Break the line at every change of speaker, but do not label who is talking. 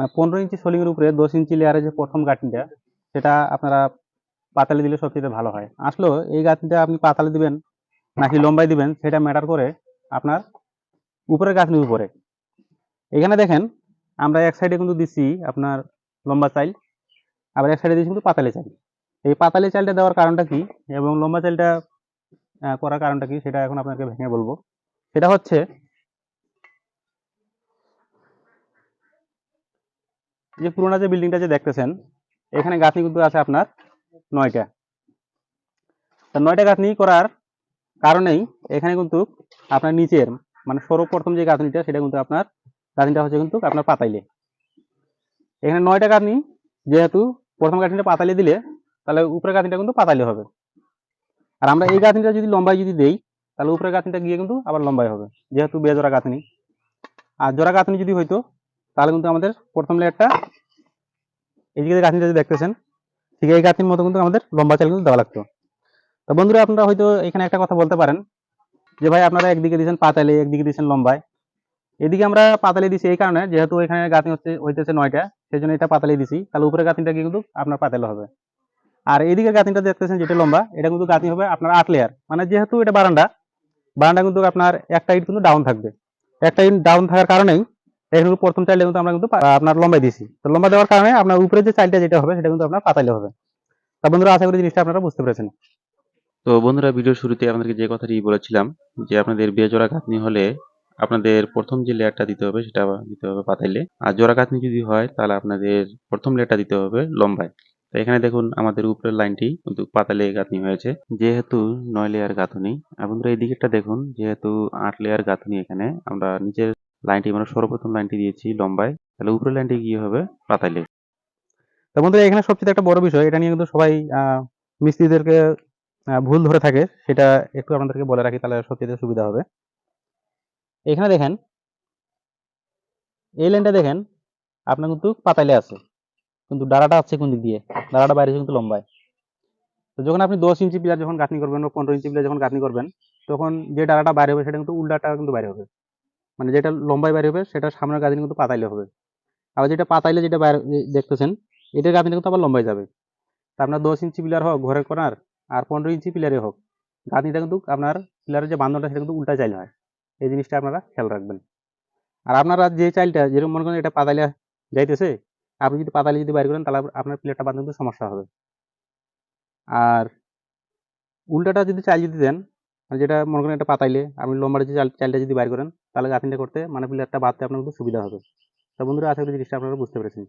মানে পনেরো ইঞ্চি সোলিংয়ের উপরে দশ ইঞ্চি লেয়ারে যে প্রথম গাঁথনিটা সেটা আপনারা পাতালে দিলে সবচেয়ে ভালো হয়। আসলেও এই গাঁথনিটা আপনি পাতালে দিবেন নাকি লম্বাই দিবেন, সেটা ম্যাটার করে আপনার উপরের গাঁথনির উপরে। এখানে দেখেন, আমরা এক সাইডে কিন্তু দিচ্ছি আপনার লম্বা চাইল, আবার এক সাইডে দিচ্ছি কিন্তু পাতালি চাইল। এই পাতালি চালটা দেওয়ার কারণটা কি এবং লম্বা চালটা করার কারণটা কি, সেটা এখন আপনাকে ভেঙে বলব। সেটা হচ্ছে যে পুরোনো যে বিল্ডিংটা যে দেখতেছেন, এখানে গাঁথনি কিন্তু আছে আপনার নয়টা। তা নয়টা গাঁথনি করার কারণেই এখানে কিন্তু আপনার নিচের মানে সর্বপ্রথম যে গাঁথনিটা, সেটা কিন্তু আপনার গাঁথনিটা হচ্ছে কিন্তু আপনার পাতাইলে। এখানে নয়টা গাঁথনি, যেহেতু প্রথম গাঁথনিটা পাতালে দিলে, তাহলে উপরের গাঁথনিটা কিন্তু পাতালে হবে। আর আমরা এই গাঁথনিটা যদি লম্বায় যদি দেই, তাহলে উপরের গাঁথনিটা গিয়ে কিন্তু আবার লম্বাই হবে, যেহেতু বেজোড়া গাঁথনি। আর জোড়া গাঁথনি যদি হইতো তাহলে কিন্তু আমাদের প্রথম লেয়ারটা এই দিকে যে গাঁথনিটা দেখতেছেন, ঠিক এই গাঁথনির মতো কিন্তু আমাদের লম্বা চাল কিন্তু দেওয়া লাগতো। তো বন্ধুরা, আপনারা হয়তো এখানে একটা কথা বলতে পারেন, যে ভাই আপনারা একদিকে দিয়েছেন পাতালে, একদিকে দিয়েছেন লম্বায়। এদিকে আমরা পাতালে দিছি এই কারণে, যেহেতু এখানে গাঁথনি হচ্ছে, হইতেছে নয়টা সেই জন্য এটা পাতালে দিছি তাহলে উপরে গাঁথনিটা কিন্তু আপনার পাতালে হবে। আর এইদিকে গাঁথনিটা দেখতেছেন যেটা লম্বা, এটা কিন্তু গাঁথনি হবে আপনার আট লেয়ার। মানে যেহেতু এটা বারান্দা বারান্দা কিন্তু আপনার একটা ইট কিন্তু ডাউন থাকবে। একটা ইট ডাউন থাকার কারণেই এখানে প্রথম চাইলে কিন্তু আমরা কিন্তু আপনার লম্বাই দিছি তো লম্বা দেওয়ার কারণে আপনার উপরে যে চাইলটা যেটা হবে, সেটা কিন্তু আপনার পাতালে হবে। তা বন্ধুরা, আশা করি জিনিসটা আপনারা বুঝতে পেরেছেন।
তো বন্ধুরা ভিডিওর শুরুতে আপনাদেরকে যে কথাটি বলেছিলাম, যে আপনাদের বেজোড়া গাঁথনি হলে আপনাদের প্রথম যে লেয়ারটা দিতে হবে, সেটা দিতে হবে পাতাইলে আর জোড়া গাঁথনি যদি হয়, তাহলে আপনাদের প্রথম লেয়ারটা দিতে হবে লম্বায়। তো এখানে দেখুন, আমাদের উপরের লাইনটি কিন্তু পাতালে গাঁথনি হয়েছে। যেহেতু নয় লেয়ার গাঁথনি, আর বন্ধুরা, এই দিকেরটা দেখুন, যেহেতু আট লেয়ার গাঁথনি এখানে, আমরা নিচের লাইনটি মানে সর্বপ্রথম লাইনটি দিয়েছি লম্বায়। তাহলে উপরের লাইনটি কি হবে? পাতালে।
তো বন্ধুরা, এখানে সবচেয়ে একটা বড় বিষয়, এটা নিয়ে কিন্তু সবাই মিস্ত্রিদেরকে ভুল ধরে থাকে, সেটা একটু আপনাদেরকে বলে রাখি, তাহলে সত্যিতে সুবিধা হবে। এখানে দেখেন, এই লাইনটা দেখেন, আপনার কিন্তু পাতাইলে আছে, কিন্তু ডাড়াটা আছে কোন দিক দিয়ে? ডাড়াটা বাইরে কিন্তু লম্বায়। তো যখন আপনি দশ ইঞ্চি পিলার যখন গাঁথনি করবেন বা পনেরো ইঞ্চি পিলার যখন গাঁথনি করবেন, তখন যে ডাড়াটা বাইরে হবে, সেটা কিন্তু উল্টাটা কিন্তু বাইরে হবে। মানে যেটা লম্বায় বাইরে হবে, সেটা সামনের গাঁথনি কিন্তু পাতাইলে হবে। আবার যেটা পাতাইলে যেটা বাইরে দেখতেছেন, এটার গাঁথনি কিন্তু আবার লম্বায় যাবে। তা আপনার দশ ইঞ্চি পিলার হোক, ঘরের কোনার আর পনেরো ইঞ্চি পিলারে হোক, গাঁথনিটা কিন্তু আপনার পিলারের যে বান্ধবটা সেটা কিন্তু উল্টা চাইল হয়। এই জিনিসটা আপনারা খেয়াল রাখবেন। আর আপনারা যে চাইলটা, যেরকম মনে করেন এটা পাতালে যাইতেছে, আপনি যদি পাতালে যদি বাইর করেন, তাহলে আপনার প্লেটটা বাঁধতে সমস্যা হবে। আর উল্টাটা যদি চাল যদি দেন মানে যেটা মনে করেন এটা পাতাইলে, আপনি লম্বার যে চাল চালটা যদি বাইর করেন, তাহলে গাঁথনিটা করতে মানে প্লেয়ারটা বাঁধতে আপনার সুবিধা হবে। তো বন্ধুরা, আশা করি জিনিসটা আপনারা বুঝতে পেরেছেন।